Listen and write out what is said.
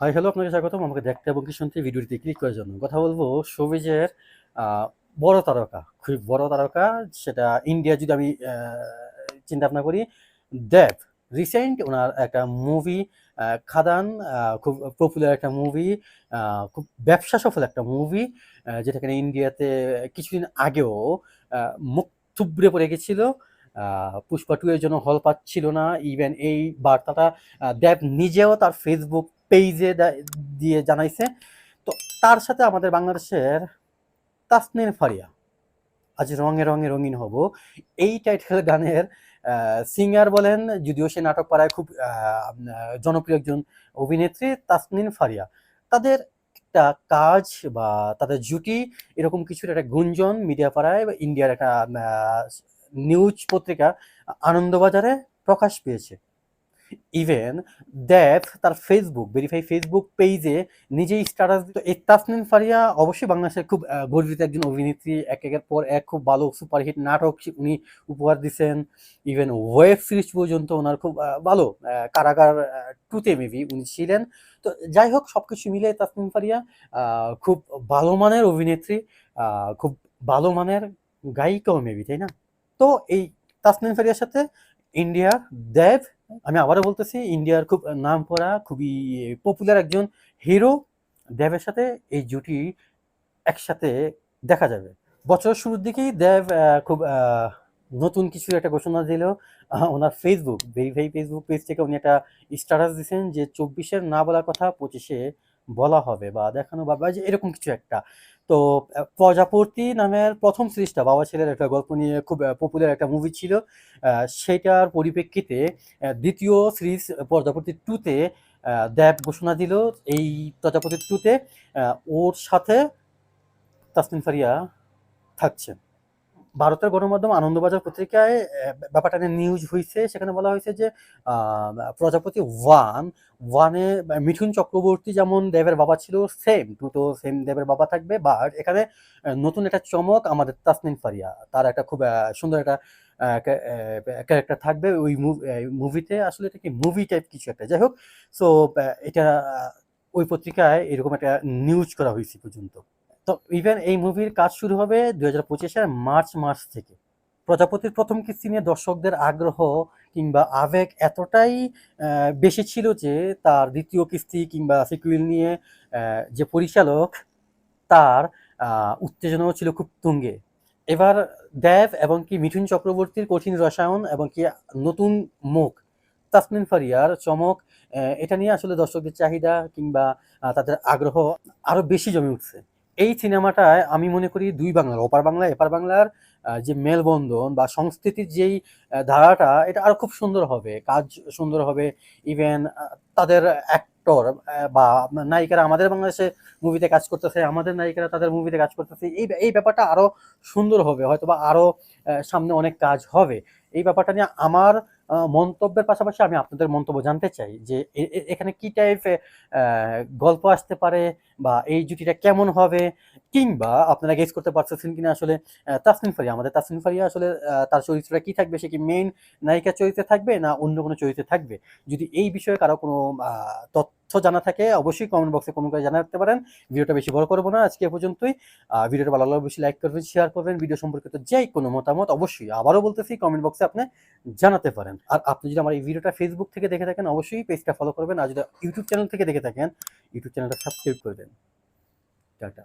Hi hello আপনাকে স্বাগতম। আমাকে দেখতে এবং কি শুনতে ভিডিওটিতে ক্লিক করার জন্য কথা বলব শোবিজের বড় তারকা খুব বড় তারকা। সেটা ইন্ডিয়া যদি আমি চিন্তা ভাবনা করি দেব রিসেন্ট ওনার একটা মুভি খাদান খুব পপুলার একটা মুভি খুব ব্যবসা সফল একটা মুভি যেটা কিনা ইন্ডিয়াতে কিছুদিন আগেও মুখ থুবড়ে পড়ে গেছিল। পুষ্পা টু এর জন্য হল পাচ্ছিল না। ইভেন এই বার্তাটা দেব নিজেও তার ফেসবুক পেজে দিয়ে জানাইছে। তো তার সাথে আমাদের বাংলাদেশের তাসনিন ফারিয়া, আজ রঙে রঙে রঙিন হব। এই টাইটেল গানের সিঙ্গার বলেন, যদিও সে নাটক পাড়ায় খুব জনপ্রিয় একজন অভিনেত্রী তাসনিন ফারিয়া। তাদের একটা কাজ বা তাদের জুটি, এরকম কিছুর একটা গুঞ্জন মিডিয়া পাড়ায় বা ইন্ডিয়ার একটা নিউজ পত্রিকা আনন্দবাজারে প্রকাশ পেয়েছে। ইভেন দেব তার ফেসবুক ভেরিফাই ফেসবুক পেজে নিজেই স্ট্যাটাস দিত। এই তাসনিন ফারিয়া অবশ্যই বাংলাদেশের খুব গর্বিত একজন অভিনেত্রী। এক একের পর এক খুব ভালো সুপারহিট নাটক উনি উপহার দিচ্ছেন ইভেন ওয়েব সিরিজ পর্যন্ত ওনার খুব ভালো কারাগার টুতে মেবি উনি ছিলেন। তো যাই হোক, সবকিছু মিলে তাসনিন ফারিয়া খুব ভালো মানের অভিনেত্রী খুব ভালো মানের গায়িকাও মেবি তাই না? তো এই তাসনিন ফারিয়ার সাথে ইন্ডিয়ার দেব আমি আবারও বলতেছি, ইন্ডিয়ার খুব নাম করা খুবই পপুলার একজন হিরো দেবের সাথে এই জুটি একসাথে দেখা যাবে। বছরের শুরুর দিকেই দেব খুব নতুন কিছু একটা ঘোষণা দিল ওনার ফেসবুক ভেরিফাই ফেসবুক পেজ থেকে উনি একটা স্ট্যাটাস দিচ্ছেন যে চব্বিশের না বলার কথা পঁচিশে বলা হবে বা দেখানো বা যে এরকম কিছু একটা। তো প্রজাপতি নামের প্রথম সিরিজটা বাবা ছেলের একটা গল্প নিয়ে খুব পপুলার একটা মুভি ছিল। সেটার পরিপ্রেক্ষিতে দ্বিতীয় সিরিজ প্রজাপতি টুতে দেব ঘোষণা দিল। এই প্রজাপতি টুতে ওর সাথে তাসনিন ফারিয়া থাকছে ভারতের গণমাধ্যম আনন্দবাজার পত্রিকায় ব্যাপারটা নিয়ে নিউজ হয়েছে সেখানে বলা হয়েছে যে প্রজাপতি ওয়ান, ওয়ানে মিঠুন চক্রবর্তী যেমন দেবের বাবা ছিল সেম টু তো সেম দেবের বাবা থাকবে। বাট এখানে নতুন একটা চমক আমাদের তাসনিন ফারিয়া, তার একটা খুব সুন্দর একটা ক্যারেক্টার থাকবে ওই মুভিতে আসলে এটা কি মুভি টাইপ কিছু একটা? যাই হোক সো এটা, ওই পত্রিকায় এরকম একটা নিউজ করা হয়েছে পর্যন্ত। তো ইভেন এই মুভির কাজ শুরু হবে দুই হাজার পঁচিশের মার্চ মাস থেকে। প্রজাপতির প্রথম কিস্তি নিয়ে দর্শকদের আগ্রহ কিংবা আবেগ এতটাই বেশি ছিল যে তার দ্বিতীয় কিস্তি কিংবা সিকুয়েল নিয়ে যে পরিচালক, তার উত্তেজনাও ছিল খুব তুঙ্গে। এবার দেব এবং কি মিঠুন চক্রবর্তীর কঠিন রসায়ন এবং কি নতুন মুখ তাসমিন ফারিয়ার চমক এটা নিয়ে আসলে দর্শকদের চাহিদা কিংবা তাদের আগ্রহ আরও বেশি জমে উঠছে। এই সিনেমাটায় আমি মনে করি দুই বাংলার, ওপার বাংলা, এপার বাংলার যে মেলবন্ধন বা সংস্কৃতির যেই ধারাটা, এটা আরও খুব সুন্দর হবে, কাজ সুন্দর হবে ইভেন তাদের অ্যাক্টর বা নায়িকারা আমাদের বাংলাদেশে মুভিতে কাজ করতেছে, আমাদের নায়িকারা তাদের মুভিতে কাজ করতেছে, এই এই ব্যাপারটা আরও সুন্দর হবে হয়তো বা আরও সামনে অনেক কাজ হবে। এই ব্যাপারটা নিয়ে আমার মন্তব্যের পাশাপাশি আমি আপনাদের মন্তব্য জানতে চাই যে এখানে কি টাইপের গল্প আসতে পারে বা এই জুটিটা কেমন হবে? কিংবা আপনারা গেস করতে পারতেছেন কিনা আসলে তাসনিম ফারিয়া, আমাদের তাসনিম ফারিয়া আসলে তার চরিত্রটা কি থাকবে? সে কি মেইন নায়িকা চরিত্রে থাকবে না অন্য কোনো চরিত্রে থাকবে? যদি এই বিষয়ে কারও কোনো তথ্য জানা থাকে, অবশ্যই কমেন্ট বক্সে কমেন্ট করে জানাতে পারেন। ভিডিওটা বেশি বড় করব না আজকে পর্যন্তই। ভিডিওটা ভালো লাগলে অবশ্যই লাইক করবেন শেয়ার করবেন। ভিডিও সম্পর্কিত যে কোনো মতামত অবশ্যই আবারও বলতেছি কমেন্ট বক্সে আপনি জানাতে পারেন। আর আপনি যদি আমার এই ভিডিওটা ফেসবুক থেকে দেখে থাকেন, অবশ্যই পেজটা ফলো করবেন। আর যদি ইউটিউব চ্যানেল থেকে দেখে থাকেন, ইউটিউব চ্যানেলটা সাবস্ক্রাইব করবেন টাটা।